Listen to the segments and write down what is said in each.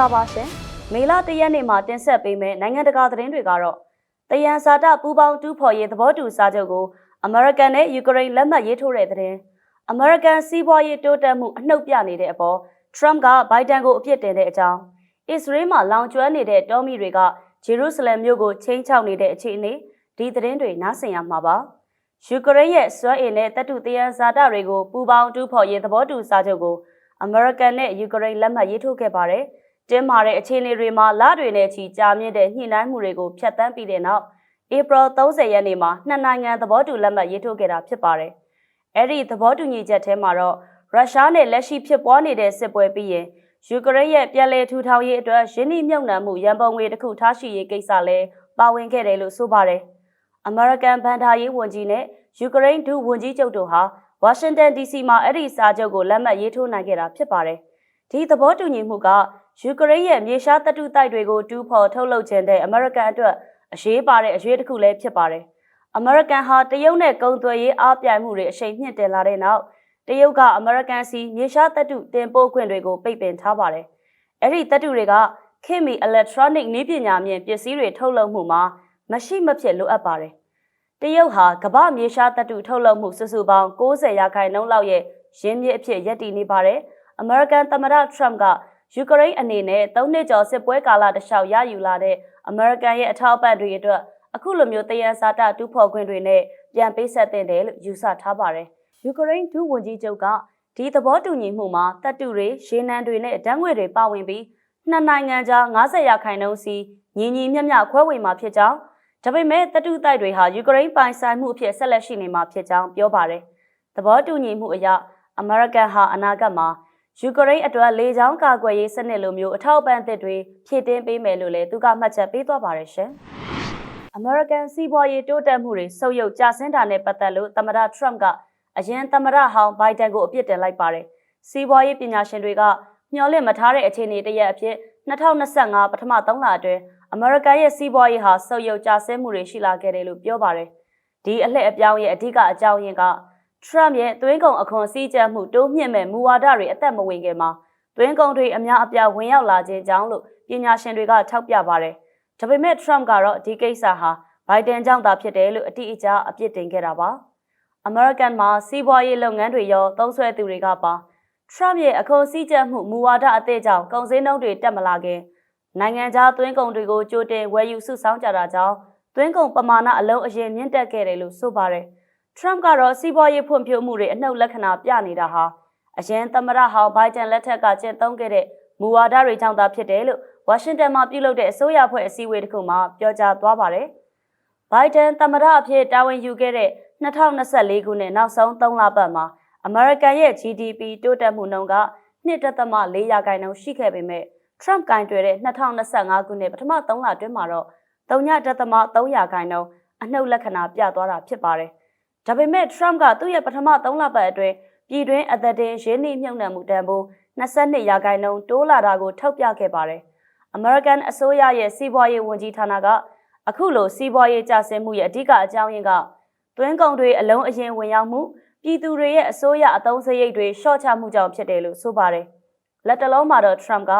္ဂလာပါရှင်မေလ၁ရက်နေ့မှာတင်ဆက်ပေးမယ့်နိုင်ငံတကာသတင်းတွေကတော့တယံဇာတပူးပေါင်းတူးဖော်ရေးသဘောတူစာချုပ်ကိုအမေရိကန်နဲ့ယူကရိန်းလက်မှတ်ရေးထိုးတဲ့သတင်းအမေရိကန်စီးပွားရေးတိုးတက်မှုအနှုတ်ပြနေတဲ့အပေါ်ထရမ့်ကဘိုင်ဒန်ကိုအပြစ်တင်တဲ့အကြောင်းအစ္စရေးမှာလောင်ကျွမ်းနေတဲ့တောမီတွေကဂျေရုဆလင်မြို့ကိုချင်းချောက်နေတဲ့အခြေအနေဒီသတင်းတွေနားဆင်ရမှာပါယူကရိန်းရဲ့စွမ်းအင်နဲ့တပ်တုတယံဇာတတွေကိုပူးပေါင်းတူးဖော်ရေးသဘောတူစာချုပ်ကိုအမေရိကန်နဲ့ယူကရိန်းလက်မှတ်ရေးထိုးခဲ့ပါတယ်။ တင်းမာတဲ့အခြေအနေတွေမှာလတွေနဲ့ချီကြာမြင့်တဲ့ညှိနှိုင်းမှုတွေကိုဖျက်ဆီးပြီးတဲ့နောက်ဧပြီ30ရက်နေ့မှာနှစ်နိုင်ငံသဘောတူလက်မှတ်ရေးထိုးခဲ့တာဖြစ်ပါတယ်။အဲ့ဒီသဘောတူညီချက်ထဲမှာတော့ရုရှားနဲ့လက်ရှိဖြစ်ပွားနေတဲ့စစ်ပွဲပြီးရင်ယူကရိန်းရဲ့ပြည်လဲထူထောင်ရေးအတွက်ရင်းနှီးမြှုပ်နှံမှုရန်ပုံငွေတစ်ခုထားရှိရေးကိစ္စလည်းပါဝင်ခဲ့တယ်လို့ဆိုပါတယ်။အမေရိကန်ဗန်ဒါရေးဝန်ကြီးနဲ့ယူကရိန်းဒုဝန်ကြီးချုပ်တို့ဟာဝါရှင်တန် DC မှာအဲ့ဒီစာချုပ်ကိုလက်မှတ်ရေးထိုးနိုင်ခဲ့တာဖြစ်ပါတယ်။ဒီသဘောတူညီမှုကယူကရိန်းရဲ့မြေရှားတပ်တုတိုက်တွေကိုတူးဖော်ထုတ်လုပ်ခြင်းတဲ့အမေရိကန်အတွက်အရေးပါတဲ့အရေးတစ်ခုလည်းဖြစ်ပါတယ်။အမေရိကန်ဟာတရုတ်နဲ့ကုန်သွယ်ရေးအားပြိုင်မှုတွေအရှိန်မြင့်တင်လာတဲ့နောက်တရုတ်ကအမေရိကန်စီမြေရှားတပ်တုတင်ပို့ခွင့်တွေကိုပိတ်ပင်ထားပါတယ်။အဲ့ဒီတပ်တုတွေကခင်မီ electronic နည်းပညာမြင့်ပစ္စည်းတွေထုတ်လုပ်မှုမှာမရှိမဖြစ်လိုအပ်ပါတယ်။တရုတ်ဟာကမ္ဘာမြေရှားတပ်တုထုတ်လုပ်မှုစုစုပေါင်း60ရာခိုင်နှုန်းလောက်ရဲ့ရင်းမြစ်အဖြစ်ရပ်တည်နေပါတယ်။အမေရိကန်သမ္မတထရမ့်က ယူကရိန်းအနေနဲ့၃နှစ်ကျော်စစ်ပွဲကာလတစ်လျှောက်ရယူလာတဲ့အမေရိကန်ရဲ့အထောက်အပံ့တွေအတွက်အခုလိုမျိုးတယံစာတတူးဖော်ခွင့်တွေနဲ့ပြန်ပေးဆက်တင်တယ်လို့ယူဆထားပါတယ်။ယူကရိန်းဒုဝန်ကြီးချုပ်ကဒီသဘောတူညီမှုမှာတပ်တုတွေရေနံတွေနဲ့ဓာတ်ငွေတွေပါဝင်ပြီးနှစ်နိုင်ငံကြား90ရာခိုင်နှုန်းစီညီညီမျှမျှခွဲဝေမှာဖြစ်ကြောင်းဒါပေမဲ့တပ်တုတိုက်တွေဟာယူကရိန်းပိုင်ဆိုင်မှုအဖြစ်ဆက်လက်ရှိနေမှာဖြစ်ကြောင်းပြောပါတယ်။သဘောတူညီမှုအရအမေရိကန်ဟာအနာဂတ်မှာ ယူကရိန်းအတွက်လေကြောင်းကာကွယ်ရေးစနစ်လိုမျိုးအထောက်အပံ့အသစ်တွေဖြည့်တင်းပေးမယ်လို့လည်းသူကမှတ်ချက်ပေးသွားပါတယ်ရှင်။အမေရိကန်စီးပွားရေးတိုးတက်မှုတွေဆုပ်ယုပ်ကျဆင်းတာနဲ့ပတ်သက်လို့သမ္မတထရမ့်ကအရင်သမ္မတဟောင်းဘိုင်ဒန်ကိုအပြစ်တင်လိုက်ပါတယ်။စီးပွားရေးပညာရှင်တွေကမျှော်လင့်မထားတဲ့အခြေအနေတစ်ရက်အဖြစ်2025ပထမ3လအတွင်းအမေရိကန်ရဲ့စီးပွားရေးဟာဆုပ်ယုပ်ကျဆင်းမှုတွေရှိလာခဲ့တယ်လို့ပြောပါတယ်။ဒီအလှည့်အပြောင်းရဲ့အဓိကအကြောင်းရင်းက ထရမ့်ရဲ့သွင်းကုန်အခွန်စည်းကြပ်မှုတိုးမြင့်မဲ့မူဝါဒတွေအသက်မဝင်ခင်မှာသွင်းကုန်တွေအများအပြားဝင်ရောက်လာခြင်းကြောင့်လို့ပညာရှင်တွေကထောက်ပြပါတယ်။ဒါပေမဲ့ထရမ့်ကတော့ဒီကိစ္စဟာဘိုင်ဒန်ကြောင့်သာဖြစ်တယ်လို့အတိအကျအပြစ်တင်ခဲ့တာပါ။အမေရိကန်မှာစီးပွားရေးလုပ်ငန်းတွေရောသုံးစွဲသူတွေကပါထရမ့်ရဲ့အခွန်စည်းကြပ်မှုမူဝါဒအသစ်ကြောင့်ကုန်စည်နှုန်းတွေတက်မလာခင်နိုင်ငံခြားသွင်းကုန်တွေကိုကြိုတင်ဝယ်ယူစုဆောင်းကြတာကြောင့်သွင်းကုန်ပမာဏအလုံးအရင်မြင့်တက်ခဲ့တယ်လို့ဆိုပါတယ်။ ထရမ့်ကတော့စီးပွားရေးဖွံ့ဖြိုးမှုတွေအနှုတ်လက္ခဏာပြနေတာဟာအရင်သမ္မတဟောင်းဘိုင်ဒန်လက်ထက်ကကျင့်သုံးခဲ့တဲ့မူဝါဒတွေကြောင့်သာဖြစ်တယ်လို့ဝါရှင်တန်မှာပြုလုပ်တဲ့အစိုးရဖွဲ့အစည်းအဝေးတစ်ခုမှာပြောကြားသွားပါတယ်။ဘိုင်ဒန်သမ္မတအဖြစ်တာဝန်ယူခဲ့တဲ့2024ခုနှစ်နောက်ဆုံး3လပတ်မှာအမေရိကန်ရဲ့ GDP တိုးတက်မှုနှုန်းက1.4ရာခိုင်နှုန်းရှိခဲ့ပေမဲ့ Trump ကင်တွယ်တဲ့2025ခုနှစ်ပထမ3လအတွင်းမှာတော့3.3ရာခိုင်နှုန်းအနှုတ်လက္ခဏာပြသွားတာဖြစ်ပါတယ်။ ဒါပေမဲ့ Trump ကသူ့ရဲ့ပထမ3လပတ်အတွင်းပြည်တွင်းအသက်တင်ရင်းနှီးမြှုပ်နှံမှုတန်ဖိုး22ရာခိုင်နှုန်းတိုးလာတာကိုထောက်ပြခဲ့ပါတယ်။ American အစိုးရရဲ့စီးပွားရေးဝန်ကြီးဌာနကအခုလိုစီးပွားရေးကျဆင်းမှုရဲ့အဓိကအကြောင်းရင်းကသွင်းကုန်တွေအလုံးအရင်ဝင်ရောက်မှုပြည်သူတွေရဲ့အစိုးရအသုံးစရိတ်တွေရှော့ချမှုကြောင့်ဖြစ်တယ်လို့ဆိုပါတယ်။လက်တလုံးမှာတော့ Trump က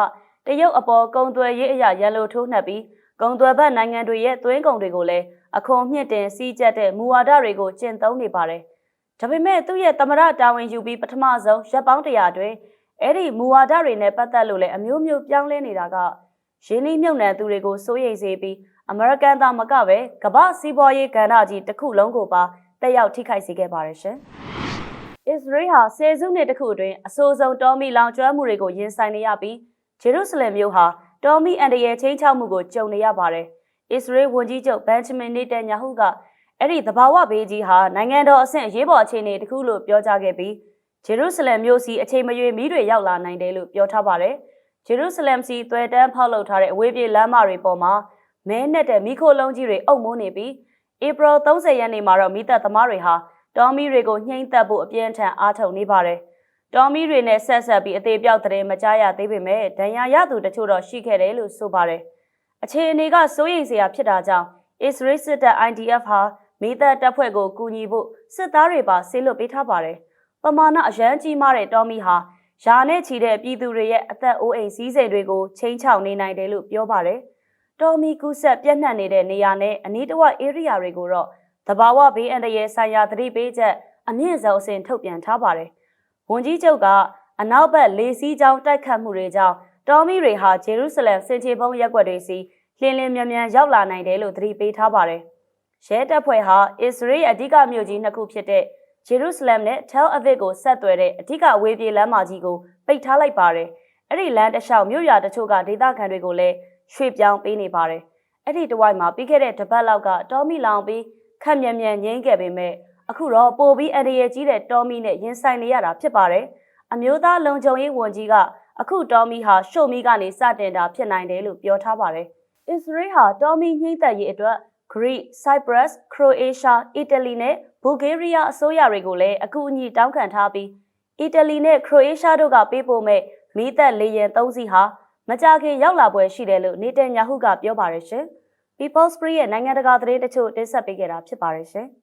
တရုတ်အပေါ်ကုန်သွယ်ရေးအရာရန်လိုထိုးနှက်ပြီး ကုန်သွယ်ဘက်နိုင်ငံတွေရဲ့သွင်းကုန်တွေကိုလည်းအခွန်မြင့်တင်စီးကျက်တဲ့မူဝါဒတွေကိုကျင့်သုံးနေပါတယ်။ဒါပေမဲ့သူ့ရဲ့သမရတာဝန်ယူပြီးပထမဆုံးရပ်ပေါင်းတရာအတွင်းအဲ့ဒီမူဝါဒတွေနဲ့ပတ်သက်လို့လည်းအမျိုးမျိုးပြောင်းလဲနေတာကရင်းနှီးမြှုပ်နှံသူတွေကိုစိုးရိမ်စေပြီးအမေရိကန်သားမကပဲကမ္ဘာစီးပွားရေးကဏ္ဍကြီးတစ်ခုလုံးကိုပါတက်ရောက်ထိခိုက်စေခဲ့ပါတယ်ရှင်။အစ္စရေးဟာဆယ်စုနှစ်တစ်ခုအတွင်းအဆိုးဆုံးတောမီလောင်ကျွမ်းမှုတွေကိုရင်ဆိုင်နေရပြီးဂျေရုဆလင်မြို့ဟာ တောမီအန်ဒရဲ့ချင်းချောက်မှုကိုကြုံနေရပါတယ်။အစ္စရေးဝန်ကြီးချုပ်ဘန်ချမင်နေတန်ညာဟုကအဲ့ဒီသဘာဝဘေးကြီးဟာနိုင်ငံတော်အဆင့်အရေးပေါ်အခြေအနေတစ်ခုလို့ပြောကြားခဲ့ပြီးဂျေရုဆလင်မြို့စီအချိန်မရွေးမီးတွေရောက်လာနိုင်တယ်လို့ပြောထားပါတယ်။ဂျေရုဆလင်စီသွဲတန်းဖောက်လုပ်ထားတဲ့အဝေးပြေးလမ်းမတွေပေါ်မှာမဲနဲ့တဲ့မိခိုလုံးကြီးတွေအုပ်မိုးနေပြီးဧပြီ30ရက်နေ့မှာတော့မိသက်သမားတွေဟာတော်မီတွေကိုနှိမ့်သက်ဖို့အပြင်းထန်အားထုတ်နေပါတယ်။ တော်မီတွေနဲ့ဆက်ဆက်ပြီးအသေးပြောက်တဲ့မကြားရသေးပေမဲ့ဒဏ်ရာရသူတချို့တော့ရှိခဲ့တယ်လို့ဆိုပါတယ်။အခြေအနေကစိုးရိမ်စရာဖြစ်တာကြောင့် Israel စစ်တပ် IDF ဟာမိသက်တပ်ဖွဲ့ကိုကူညီဖို့စစ်သားတွေပါဆေးလွတ်ပေးထားပါတယ်။ပမာဏအရန်ကြီးမားတဲ့တော်မီဟာရာနဲ့ချီတဲ့ပြည်သူတွေရဲ့အသက်အိုးအိမ်စည်းစိမ်တွေကိုချိန်ချောက်နေနိုင်တယ်လို့ပြောပါတယ်။တော်မီကူးဆက်ပြန့်နှံ့နေတဲ့နေရာနဲ့အနီးတစ်ဝိုက် area တွေကိုတော့တဘာဝဘေးအန္တရာယ်ဆိုင်ရာသတိပေးချက်အမြင့်ဆုံးအဆင့်ထုတ်ပြန်ထားပါတယ်။ ဝန်ကြီးချုပ်ကအနောက်ဘက်လေစီးကြောင်းတိုက်ခတ်မှုတွေကြောင့်တော်မီတွေဟာဂျေရုဆလမ်စင်ချေဘုံရက်ွက်တွေစီလင်းလင်းမြန်မြန်ရောက်လာနိုင်တယ်လို့သတိပေးထားပါတယ်။ရဲတပ်ဖွဲ့ဟာအစ္စရေးအဓိကမြို့ကြီးနှစ်ခုဖြစ်တဲ့ဂျေရုဆလမ်နဲ့ Tel Aviv ကိုဆက်သွယ်တဲ့အဓိကအဝေးပြေးလမ်းမကြီးကိုပိတ်ထားလိုက်ပါတယ်။အဲ့ဒီလမ်းတစ်လျှောက်မြို့ရွာတချို့ကဒေသခံတွေကိုလည်းရွှေ့ပြောင်းပေးနေပါတယ်။အဲ့ဒီတဝိုက်မှာပြီးခဲ့တဲ့တပတ်လောက်ကတော်မီလောင်ပြီးခက်မြန်မြန်ငိမ့်ခဲ့ပေမဲ့ အခုတော့ပိုပြီးအန္တရာယ်ကြီးတဲ့တော်မီနဲ့ရင်ဆိုင်နေရတာဖြစ်ပါတယ်။အမျိုးသားလုံခြုံရေးဝန်ကြီးကအခုတော်မီဟာရှို့မီကနေစတင်တာဖြစ်နိုင်တယ်လို့ပြောထားပါတယ်။အစ္စရေးဟာတော်မီညှိမ့်သက်ရေးအတွက် Greece, Cyprus, Croatia, Italy နဲ့ Bulgaria အစိုးရတွေကိုလည်းအကူအညီတောင်းခံထားပြီး Italy နဲ့ Croatia တို့ကပေးပို့မဲ့မိသက်လေယာဉ်၃စီးဟာမကြခင်ရောက်လာပွဲရှိတယ်လို့နေတန်ယာဟုကပြောပါတယ်ရှင်။ People's Free ရဲ့နိုင်ငံတကာသတင်းတချို့တင်ဆက်ပေးခဲ့တာဖြစ်ပါတယ်ရှင်။